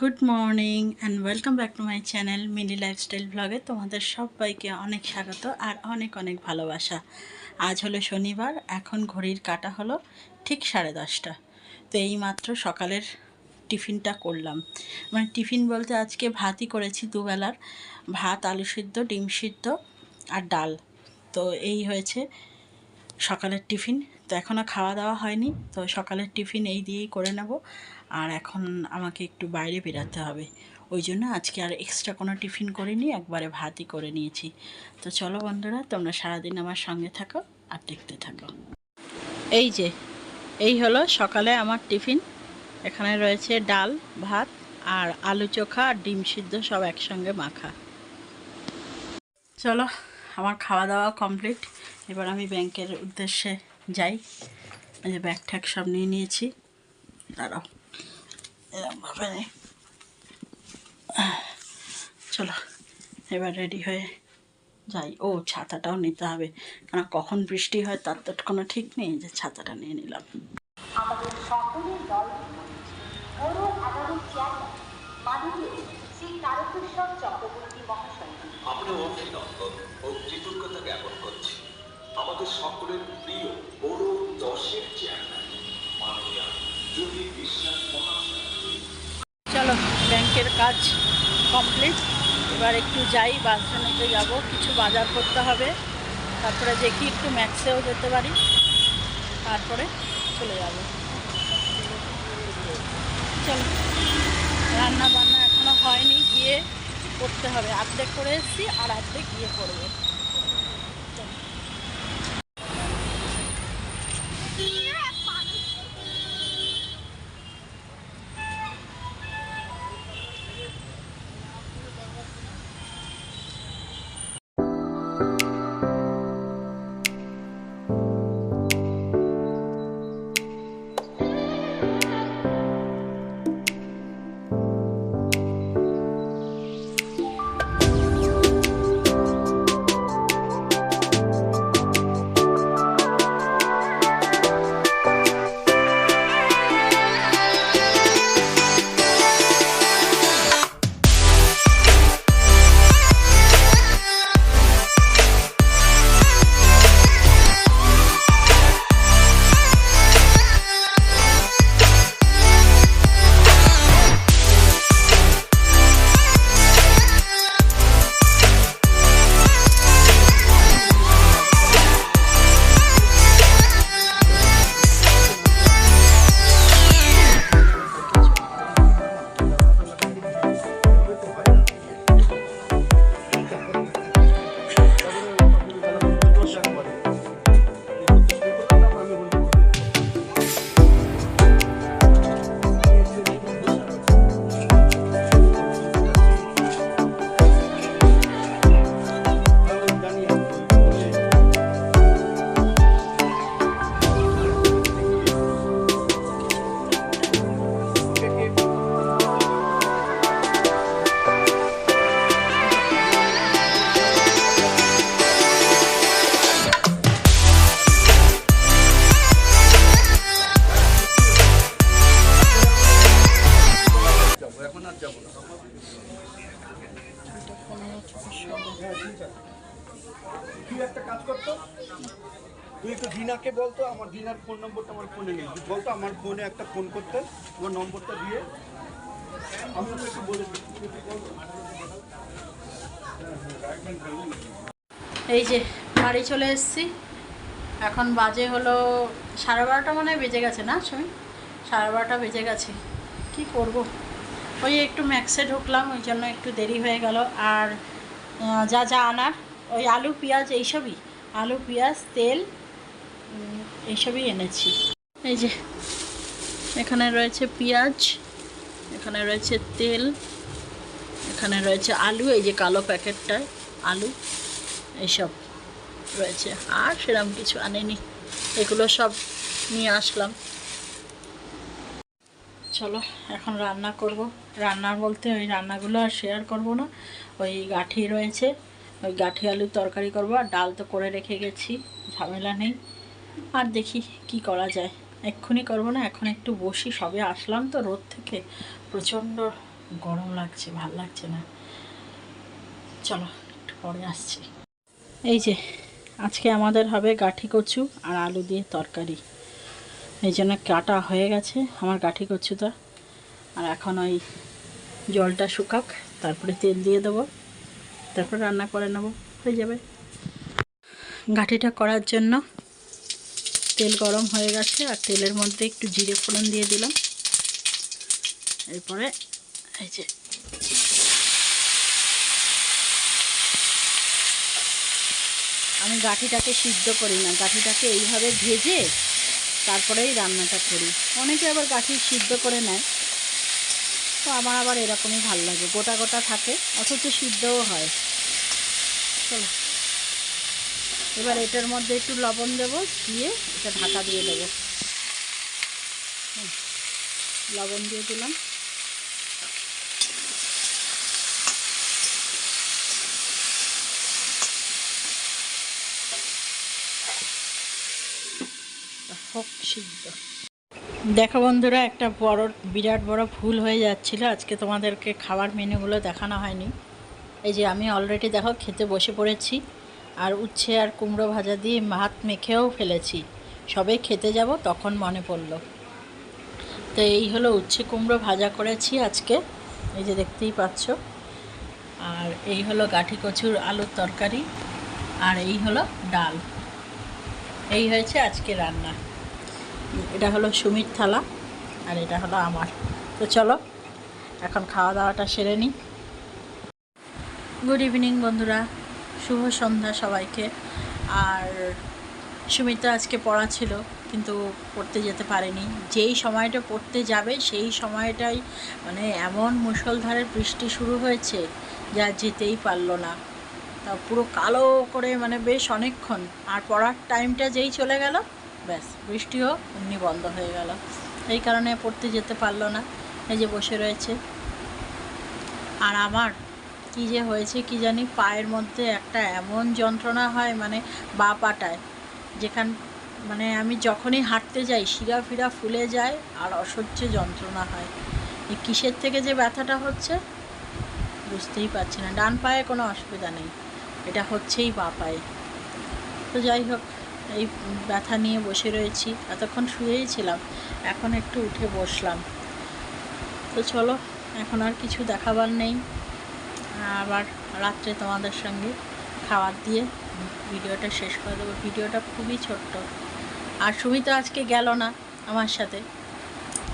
Good morning and welcome back to my channel mini lifestyle ব্লগে তোমাদের সবাইকে অনেক স্বাগত আর অনেক অনেক ভালোবাসা। আজ হলো শনিবার, এখন ঘড়ির কাটা হলো ঠিক সাড়ে দশটা। তো এই মাত্র সকালের টিফিনটা করলাম। মানে টিফিন বলতে আজকে ভাতই করেছি দুবেলার। ভাত, আলু সিদ্ধ, ডিম সিদ্ধ আর ডাল। তো এই হয়েছে সকালের টিফিন। তো এখনও খাওয়া দাওয়া হয়নি, তো সকালের টিফিন এই দিয়েই করে নেব। আর এখন আমাকে একটু বাইরে বেরাতে হবে। ওই জন্য আজকে আর এক্সট্রা কোনো টিফিন করিনি, একবারে ভাতই করে নিয়েছি। তো চলো বন্ধুরা, তোমরা সারাদিন আমার সঙ্গে থাকো আর দেখতে থাকো। এই যে, এই হলো সকালে আমার টিফিন। এখানে রয়েছে ডাল, ভাত আর আলু চোখা আর ডিম সিদ্ধ সব একসঙ্গে মাখা। চলো, আমার খাওয়া দাওয়া কমপ্লিট এবার আমি ব্যাংকের উদ্দেশ্যে যাই। ব্যাগ ঠ্যাগ সব নিয়ে নিয়েছি। দাঁড়াও। এরকমভাবে। চলো এবার রেডি হয়ে যাই। ও ছাতাটাও নিতে হবে। কারণ কখন বৃষ্টি হয় তার তো কোনো ঠিক নেই যে ছাতাটা নিয়ে নিলাম। আমাদের সকলের দল বড় আগামী চেয়ারম্যান মাননীয় শ্রী তারকেশ্বর চক্রবর্তী মহাশয়কে আমরা অভিনন্দন ও কৃতজ্ঞতা জ্ঞাপন করছি। আমাদের সকলের প্রিয় বড় দশের চেয়ারম্যান মাননীয় যোগী বিশ্বাস মহাশয়। ব্যাংকের কাজ কমপ্লিট এবার একটু যাই বাস স্ট্যান্ডে যাব। কিছু বাজার করতে হবে। তারপরে দেখি একটু ম্যাক্সেও যেতে পারি। তারপরে চলে যাব। চলো। রান্না বান্না এখনও হয়নি। গিয়ে করতে হবে। অর্ধেক করে এসেছি আর অর্ধেক গিয়ে করব। তুই একটা কাজ করতো তুই একটু দিনাকে বলতো আমার দিনার ফোন নম্বরটা আমার ফোনে নেই। তুই বলতো আমার ফোনে একটা ফোন করতে তোমার নম্বরটা দিয়ে। আমি তোকে একটু বলে এই যে বাড়ি চলে এসেছি। এখন বাজে হলো সাড়ে বারোটা মনে হয় বেজে গেছে না সুমি সাড়ে বারোটা বেজে গেছে। কি করব? ওই একটু ম্যাক্সে ঢুকলাম, ওই জন্য একটু দেরি হয়ে গেল। আর যা যা আনার, ওই আলু, পেঁয়াজ এইসবই, আলু, পেঁয়াজ, তেল এইসবই এনেছি। এই যে, এখানে রয়েছে পেঁয়াজ, এখানে রয়েছে তেল, এখানে রয়েছে আলু, এই যে কালো প্যাকেটটায় আলু, এইসব রয়েছে। আর সেরকম কিছু আনেনি। এগুলো সব নিয়ে আসলাম। চলো, এখন রান্না করব। রান্না বলতে ওই রান্নাগুলো আর শেয়ার করব না। ওই গাঠি রয়েছে, ওই গাঠি আলুর তরকারি করব। আর ডাল তো করে রেখে গেছি, ঝামেলা নেই। আর দেখি কি করা যায়। এক্ষুনি করব না, এখন একটু বসি। সবে আসলাম তো রোদ থেকে। প্রচণ্ড গরম লাগছে, ভালো লাগছে না। চলো, একটু পরে আসছি। এই যে, আজকে আমাদের হবে গাঠি কচু আর আলু দিয়ে তরকারি। এই জন্য কাটা হয়ে গেছে, আমার গাঠি কচুটা। আর এখন ওই জলটা শুকাক, তারপরে তেল দিয়ে দেবো। তারপর রান্না করে নেব, হয়ে যাবে। গাঠিটা করার জন্য তেল গরম হয়ে গেছে, আর তেলের মধ্যে একটু জিরে ফোড়ন দিয়ে দিলাম। এরপরে এই যে আমি গাঠিটাকে সিদ্ধ করি না, গাঠিটাকে এইভাবে ভেজে তারপরেই রান্নাটা করি। অনেকে আবার কাঠি সিদ্ধ করে নেয়। তো আমার আবার এরকমই ভালো লাগে। গোটা গোটা থাকে, অথচ সিদ্ধও হয়। চলো। এবার এটার মধ্যে একটু লবণ দেব, দিয়ে এটা ঢাকা দিয়ে দেবো। লবণ দিয়ে দিলাম। হোক সিদ্ধ। দেখো বন্ধুরা, একটা বড়, বিরাট বড় ভুল হয়ে যাচ্ছিল। আজকে তোমাদেরকে খাবার মেনুগুলো দেখানো হয়নি। এই যে আমি অলরেডি দেখো খেতে বসে পড়েছি, আর উচ্ছে আর কুমড়ো ভাজা দিয়ে ভাত মেখেও ফেলেছি। সবে খেতে যাব, তখন মনে পড়ল। তো এই হলো উচ্ছে কুমড়ো ভাজা করেছি আজকে, এই যে দেখতেই পাচ্ছ। আর এই হলো গাঠি কচুর আলুর তরকারি, আর এই হলো ডাল। এই হয়েছে আজকে রান্না। এটা হলো সুমির থালা আর এটা হলো আমার। তো চলো, এখন খাওয়া দাওয়াটা সেরে নিই। গুড ইভিনিং বন্ধুরা, শুভ সন্ধ্যা সবাইকে। আর সুমিতা আজকে পড়া ছিল, কিন্তু পড়তে যেতে পারেনি। যেই সময়টা পড়তে যাবে, সেই সময়টাই মানে এমন মুষলধারে বৃষ্টি শুরু হয়েছে যা যেতেই পারল না। তা পুরো কালো করে মানে বেশ অনেকক্ষণ। আর পড়ার টাইমটা যেই চলে গেল ব্যাস বৃষ্টিও এমনি বন্ধ হয়ে গেল। এই কারণে পড়তে যেতে পারল না, এই যে বসে রয়েছে। আর আমার কি যে হয়েছে কি জানি, পায়ের মধ্যে একটা এমন যন্ত্রণা হয় মানে বা পাটায়, যেখান মানে আমি যখনই হাঁটতে যাই, শিরা ফিরা ফুলে যায়, আর অসহ্য যন্ত্রণা হয়। এই কিসের থেকে যে ব্যথাটা হচ্ছে? বুঝতেই পারছি না। ডান পায়ে কোনো অসুবিধা নেই। এটা হচ্ছেই বা পায়ে। তো যাই হোক এই ব্যথা নিয়ে বসে রয়েছি। এতক্ষণ শুয়েই ছিলাম, এখন একটু উঠে বসলাম। তো চলো, এখন আর কিছু দেখাবার নেই। আবার রাত্রে তোমাদের সঙ্গে খাবার দিয়ে ভিডিওটা শেষ করে দেবো। ভিডিওটা খুবই ছোট্ট। আর সুমিতা আজকে গেল না আমার সাথে।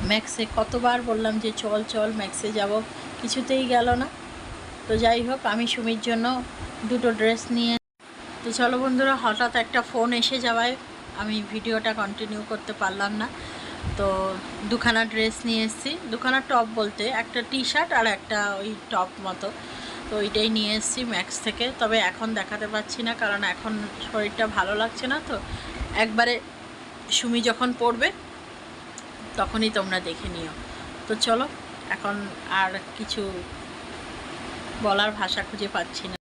ম্যাক্সে কতবার বললাম যে, চল চল, ম্যাক্সে যাব। কিছুতেই গেল না। তো যাই হোক, আমি সুমির জন্য দুটো ড্রেস নিয়ে তো চলো বন্ধুরা, হঠাৎ একটা ফোন এসে যাওয়ায় আমি ভিডিওটা কন্টিনিউ করতে পারলাম না। তো দুখানা ড্রেস নিয়ে এসেছি। দুখানা টপ বলতে একটা টি শার্ট আর একটা ওই টপ মতো। তো ওইটাই নিয়ে এসেছি ম্যাক্স থেকে। তবে এখন দেখাতে পাচ্ছি না কারণ এখন শরীরটা ভালো লাগছে না তো। একবারে সুমি যখন পড়বে তখনই তোমরা দেখে নিও। তো চলো, এখন আর কিছু বলার ভাষা খুঁজে পাচ্ছি না।